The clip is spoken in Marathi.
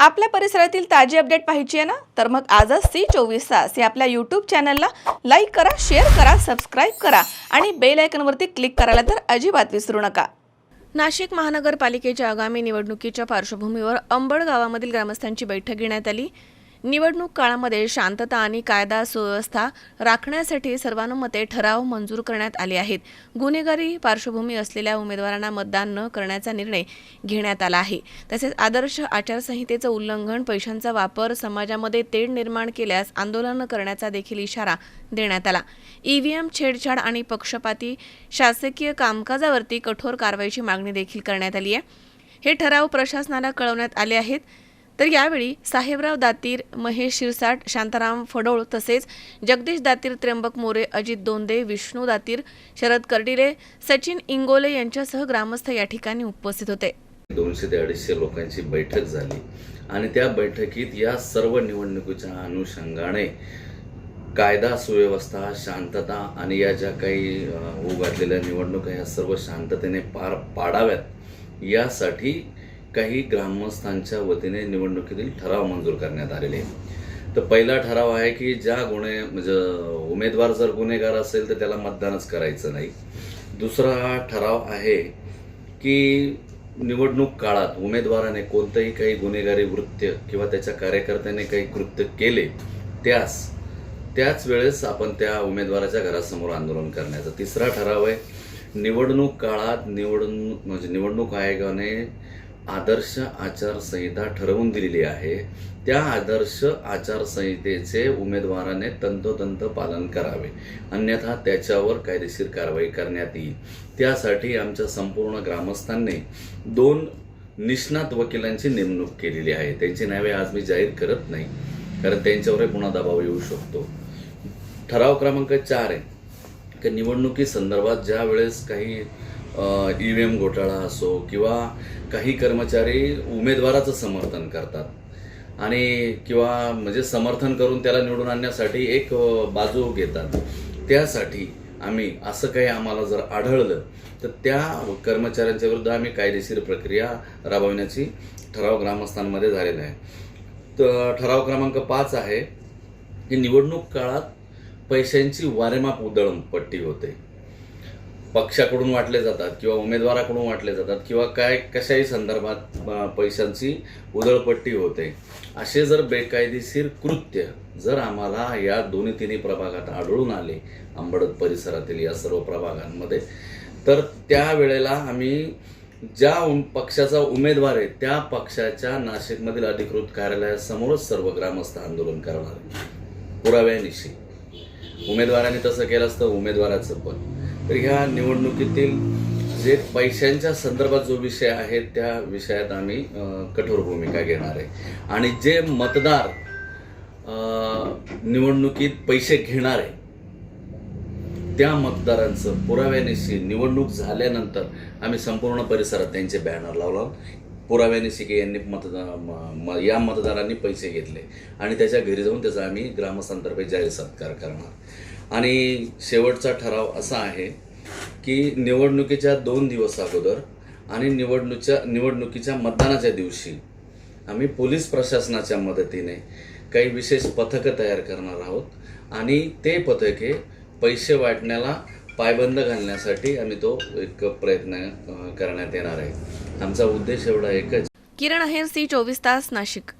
आपल्या परिसरातील ताजी अपडेट पाहिजे आहे ना? तर मग आजच सी चोवीस तास या आपल्या यूट्यूब चॅनलला लाईक करा शेअर करा सबस्क्राईब करा आणि बेल आयकनवरती क्लिक करायला तर अजिबात विसरू नका. नाशिक महानगरपालिकेच्या आगामी निवडणुकीच्या पार्श्वभूमीवर अंबड गावामधील ग्रामस्थांची बैठक घेण्यात आली. निवडणूक काळामध्ये शांतता आणि कायदा सुव्यवस्था राखण्यासाठी सर्वानुमते ठराव मंजूर करण्यात आले आहेत. गुन्हेगारी पार्श्वभूमी असलेल्या उमेदवारांना मतदान न करण्याचा निर्णय घेण्यात आला आहे. तसेच आदर्श आचारसंहितेचं उल्लंघन पैशांचा वापर समाजामध्ये तेढ निर्माण केल्यास आंदोलन करण्याचा देखील इशारा देण्यात आला. ईव्हीएम छेडछाड आणि पक्षपाती शासकीय कामकाजावरती कठोर कारवाईची मागणी देखील करण्यात आली आहे. हे ठराव प्रशासनाला कळवण्यात आले आहेत. तर यावेळी साहेबराव दातीर महेश शिरसाट शांताराम फडोळ तसेच जगदीश दातीर त्र्यंबक मोरे अजित दोंदे विष्णू दातीर शरद कर्डिले सचिन इंगोले यांच्यासह ग्रामस्थ या ठिकाणी उपस्थित होते. दोनशे ते अडीचशे लोकांची बैठक झाली आणि त्या बैठकीत या सर्व निवडणुकीच्या अनुषंगाने कायदा सुव्यवस्था शांतता आणि या ज्या काही उघडलेल्या निवडणुका या सर्व शांततेने पार पाडाव्यात यासाठी काही ग्रामस्थांच्या वतीने निवडणुकीतील ठराव मंजूर करण्यात आलेले तर पहिला ठराव आहे की ज्या गुन्हे म्हणजे उमेदवार जर गुन्हेगार असेल तर त्याला मतदानच करायचं नाही. दुसरा हा ठराव आहे की निवडणूक काळात उमेदवाराने कोणतंही काही गुन्हेगारी वृत्य किंवा त्याच्या कार्यकर्त्याने काही कृत्य केले त्यास त्याच वेळेस आपण त्या उमेदवाराच्या घरासमोर आंदोलन करण्याचा तिसरा ठराव आहे. निवडणूक काळात निवडणूक म्हणजे निवडणूक आयोगाने आदर्श आचारसंहिता ठरवून दिलेली आहे. त्या आदर्श आचारसंहितेचे उमेदवाराने तंतोतंत पालन करावे. अन्यथा त्याच्यावर कायदेशीर कारवाई करण्यात येईल. त्यासाठी आमच्या संपूर्ण ग्रामस्थांनी दोन निष्णात वकिलांची नेमणूक केलेली आहे. त्यांची नावे आज मी जाहीर करत नाही. कारण त्यांच्यावरही पुन्हा दबाव येऊ शकतो. ठराव क्रमांक चार आहे. की निवडणुकी संदर्भात ज्या वेळेस काही ई व्ही एम घोटाळा असो किंवा काही कर्मचारी उमेदवाराचं समर्थन करतात. आणि किंवा म्हणजे समर्थन करून त्याला निवडून आणण्यासाठी एक बाजू घेतात. त्यासाठी आम्ही असं काही आम्हाला जर आढळलं तर त्या कर्मचाऱ्यांच्या विरुद्ध आम्ही कायदेशीर प्रक्रिया राबवण्याची ठराव ग्रामस्थांमध्ये झालेला आहे. तर ठराव क्रमांक पाच आहे की निवडणूक काळात पैशांची वारेमाप उधळपट्टी होते. पक्षाकडून वाटले जातात किंवा उमेदवाराकडून वाटले जातात किंवा काय कशाही संदर्भात पैशांची उधळपट्टी होते. असे जर बेकायदेशीर कृत्य जर आम्हाला या दोन्ही तिन्ही प्रभागात आढळून आले आंबडत परिसरातील या सर्व प्रभागांमध्ये तर त्या वेळेला आम्ही ज्या उम- पक्षाचा उमेदवार आहे त्या पक्षाच्या नाशिकमधील अधिकृत कार्यालयासमोरच सर्व ग्रामस्थ आंदोलन करणार. पुराव्यानिशी. उमेदवाराने तसं केलं असतं उमेदवाराचं पण. तर ह्या निवडणुकीतील जे पैशांच्या संदर्भात जो विषय आहे त्या विषयात आम्ही कठोर भूमिका घेणार आहे. आणि जे मतदार निवडणुकीत पैसे घेणार आहे त्या मतदारांचं पुराव्यानिशी निवडणूक झाल्यानंतर आम्ही संपूर्ण परिसरात त्यांचे बॅनर लावला. पुराव्यानिशी की यांनी मतदा म- या मतदारांनी पैसे घेतले. आणि त्याच्या घरी जाऊन त्याचा आम्ही ग्रामस्थांतर्फे जाहीर सत्कार करणार. आणि शेवटचा ठराव असा आहे की निवडणुकीच्या दोन दिवस अगोदर आणि निवडणुकीच्या निवडणुकीच्या मतदानाच्या दिवशी आम्ही पोलीस प्रशासनाच्या मदतीने काही विशेष पथकं तयार करणार आहोत. आणि ते पथके पैसे वाटण्याला पायबंद घालण्यासाठी आम्ही तो एक प्रयत्न करण्यात येणार आहे. आमचा उद्देश एवढा एकच. किरण आहेर सी चोवीस तास नाशिक.